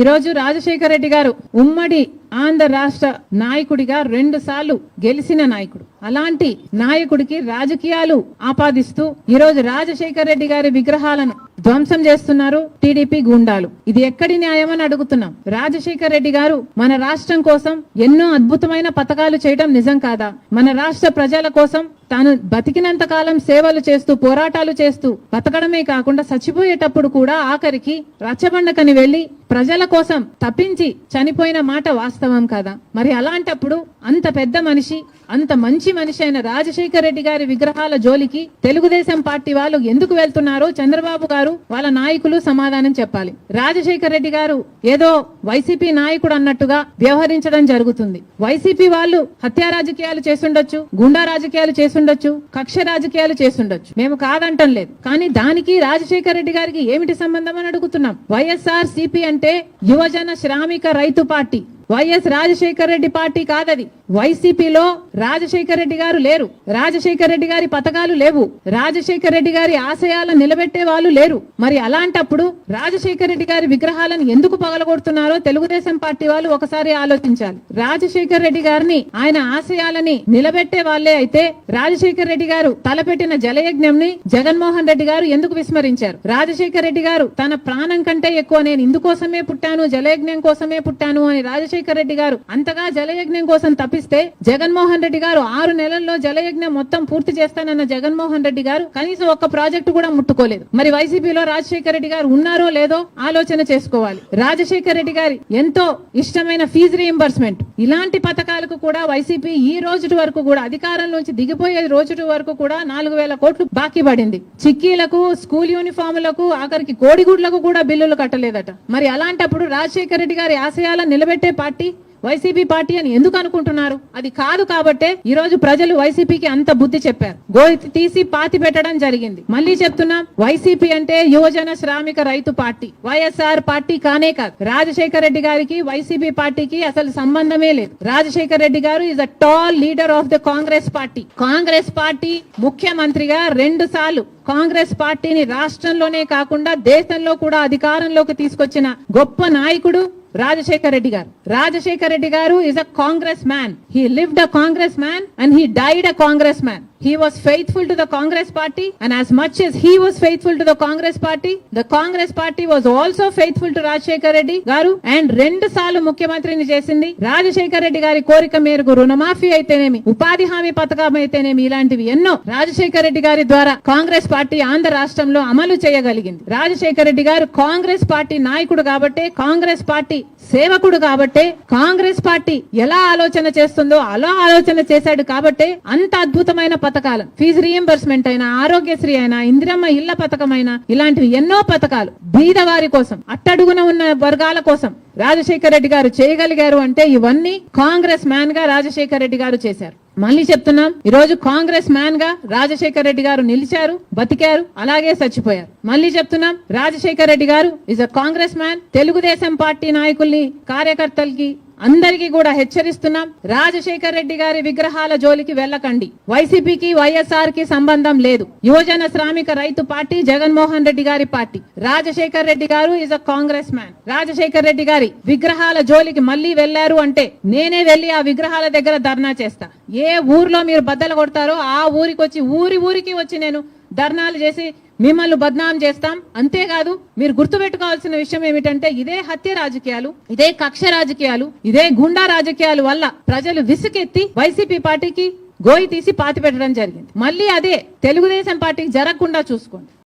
ఈ రోజు రాజశేఖర రెడ్డి గారు ఉమ్మడి ఆంధ్ర రాష్ట్ర నాయకుడిగా రెండు సార్లు గెలిచిన నాయకుడు. అలాంటి నాయకుడికి రాజకీయాలు ఆపాదిస్తూ ఈ రోజు రాజశేఖర రెడ్డి గారి విగ్రహాలను ధ్వంసం చేస్తున్నారు టీడీపీ గుండాలు. ఇది ఎక్కడి న్యాయమని అడుగుతున్నాం. రాజశేఖర రెడ్డి గారు మన రాష్ట్రం కోసం ఎన్నో అద్భుతమైన పథకాలు చేయడం నిజం కాదా? మన రాష్ట్ర ప్రజల కోసం తాను బతికినంత కాలం సేవలు చేస్తూ పోరాటాలు చేస్తూ బతకడమే కాకుండా చచ్చిపోయేటప్పుడు కూడా ఆఖరికి రచ్చబండకని వెళ్ళి ప్రజల కోసం తప్పించి చనిపోయిన మాట వాస్తవం కదా. మరి అలాంటప్పుడు అంత పెద్ద మనిషి అంత మంచి మనిషి అయిన రాజశేఖర రెడ్డి గారి విగ్రహాల జోలికి తెలుగుదేశం పార్టీ వాళ్ళు ఎందుకు వెళ్తున్నారో చంద్రబాబు గారు వాళ్ళ నాయకులు సమాధానం చెప్పాలి. రాజశేఖర రెడ్డి గారు ఏదో వైసీపీ నాయకుడు అన్నట్టుగా వ్యవహరించడం జరుగుతుంది. వైసీపీ వాళ్ళు హత్యా రాజకీయాలు చేస్తుండొచ్చు గుండా రాజకీయాలు చేసుండొచ్చు కక్ష రాజకీయాలు చేసుండొచ్చు మేము కాదంటం లేదు. కానీ దానికి రాజశేఖర రెడ్డి గారికి ఏమిటి సంబంధం అని అడుగుతున్నాం? వైఎస్ఆర్ సిపి అంటే యువజన శ్రామిక రైతు party. YS Rajasekhara Reddy party కాదది. వైసీపీలో రాజశేఖర రెడ్డి గారు లేరు. రాజశేఖర రెడ్డి గారి పథకాలు లేవు. రాజశేఖర రెడ్డి గారి ఆశయాలను నిలబెట్టే వాళ్ళు లేరు. మరి అలాంటప్పుడు రాజశేఖర రెడ్డి గారి విగ్రహాలను ఎందుకు పగలగొడుతున్నారో తెలుగుదేశం పార్టీ వాళ్ళు ఒకసారి ఆలోచించాలి. రాజశేఖర రెడ్డి గారిని ఆయన ఆశయాలని నిలబెట్టే వాళ్ళే అయితే రాజశేఖర రెడ్డి గారు తలపెట్టిన జలయజ్ఞం ని జగన్మోహన్ రెడ్డి గారు ఎందుకు విస్మరించారు? రాజశేఖర రెడ్డి గారు తన ప్రాణం కంటే ఎక్కువ నేను ఇందుకోసమే పుట్టాను జలయజ్ఞం కోసమే పుట్టాను అని రాజశేఖర రెడ్డి గారు అంతగా జలయజ్ఞం కోసం చూపిస్తే జగన్మోహన్ రెడ్డి గారు ఆరు నెలల్లో జలయజ్ఞం మొత్తం పూర్తి చేస్తానన్న జగన్మోహన్ రెడ్డి గారు కనీసం ఒక్క ప్రాజెక్టు కూడా ముట్టుకోలేదు. మరి వైసీపీలో రాజశేఖర రెడ్డి గారు ఉన్నారో లేదో ఆలోచన చేసుకోవాలి. రాజశేఖర రెడ్డి గారి ఎంతో ఇష్టమైన ఫీజు రీఎంబర్స్మెంట్ ఇలాంటి పథకాలకు కూడా వైసీపీ ఈ రోజు వరకు కూడా అధికారంలోంచి దిగిపోయే రోజు వరకు కూడా నాలుగు వేల కోట్లు బాకీ పడింది. చిక్కీలకు స్కూల్ యూనిఫామ్లకు ఆఖరికి కోడిగుడ్లకు కూడా బిల్లులు కట్టలేదట. మరి అలాంటప్పుడు రాజశేఖర రెడ్డి గారి ఆశయాలను నిలబెట్టే పార్టీ వైసీపీ పార్టీ అని ఎందుకు అనుకుంటున్నారు? అది కాదు కాబట్టే ఈ రోజు ప్రజలు వైసీపీకి అంత బుద్ధి చెప్పారు. గోయి తీసి పాతి పెట్టడం జరిగింది. మళ్ళీ చెప్తున్నా వైసీపీ అంటే యువజన శ్రామిక రైతు పార్టీ. వైఎస్ఆర్ పార్టీ కానే కాదు. రాజశేఖర రెడ్డి గారికి వైసీపీ పార్టీకి అసలు సంబంధమే లేదు. Rajasekhara Reddy garu is a tall leader of the Congress party Congress party ముఖ్యమంత్రిగా రెండు సార్లు కాంగ్రెస్ పార్టీని రాష్ట్రంలోనే కాకుండా దేశంలో కూడా అధికారంలోకి తీసుకొచ్చిన గొప్ప నాయకుడు రాజశేఖర్ రెడ్డి గారు. Rajasekhar Reddy garu is a Congress man he lived a Congress man and he died a Congress man he was faithful to the congress party and as much as he was faithful to the congress party the congress party was also faithful to Rajasekhar Reddy garu. And రెండు సార్లు ముఖ్యమంత్రిని చేసింది రాజశేఖర్ రెడ్డి గారి కోరిక మేరకు రుణమాఫీ అయితేనేమి ఉపాధి హామీ పథకం అయితేనేమి ఇలాంటివి ఎన్నో రాజశేఖర రెడ్డి గారి ద్వారా కాంగ్రెస్ పార్టీ ఆంధ్ర రాష్ట్రంలో అమలు చేయగలిగింది. రాజశేఖర్ రెడ్డి గారు కాంగ్రెస్ పార్టీ నాయకుడు కాబట్టే కాంగ్రెస్ పార్టీ సేవకుడు కాబట్టే కాంగ్రెస్ పార్టీ ఎలా ఆలోచన చేస్తుందో అలా ఆలోచన చేశాడు కాబట్టే అంత అద్భుతమైన పథకాలు. ఫీజు రీఎంబర్స్మెంట్ అయినా ఆరోగ్యశ్రీ అయినా ఇందిరమ్మ ఇళ్ళ పథకం అయినా ఇలాంటివి ఎన్నో పథకాలు. బీదవారి కోసం అట్టడుగున ఉన్న వర్గాల కోసం రాజశేఖర రెడ్డి గారు చేయగలిగారు అంటే ఇవన్నీ కాంగ్రెస్ మ్యాన్గా రాజశేఖర రెడ్డి గారు చేశారు. మళ్ళీ చెప్తున్నాం ఈ రోజు కాంగ్రెస్ మ్యాన్గా రాజశేఖర రెడ్డి గారు నిలిచారు బతికారు అలాగే చచ్చిపోయారు. మళ్ళీ చెప్తున్నాం Rajasekhara Reddy garu is a Congress man Telugu Desam party నాయకుల్ని కార్యకర్తలకి అందరికీ కూడా హెచ్చరిస్తున్నాం. రాజశేఖర్ రెడ్డి గారి విగ్రహాల జోలికి వెళ్ళకండి. వైసీపీకి వైఎస్ఆర్కి సంబంధం లేదు. యువజన శ్రామిక రైతు పార్టీ జగన్మోహన్ రెడ్డి గారి party. Rajasekhar Reddy garu is a Congress man Rajasekhar Reddy గారి విగ్రహాల జోలికి మళ్ళీ వెళ్ళారు అంటే నేనే వెళ్ళి ఆ విగ్రహాల దగ్గర ధర్నా చేస్తా. ఏ ఊర్లో మీరు బద్దలు కొడతారో ఆ ఊరికి వచ్చి ఊరి ఊరికి వచ్చి నేను ధర్నాలు చేసి మిమ్మల్ని బద్నాం చేస్తాం. అంతేకాదు మీరు గుర్తుపెట్టుకోవాల్సిన విషయం ఏమిటంటే ఇదే హత్య రాజకీయాలు ఇదే కక్ష రాజకీయాలు ఇదే గుండా రాజకీయాలు వల్ల ప్రజలు విసుకెత్తి వైసీపీ పార్టీకి గోయి తీసి పాతి పెట్టడం జరిగింది. మళ్ళీ అదే తెలుగుదేశం పార్టీకి జరగకుండా చూసుకోండి.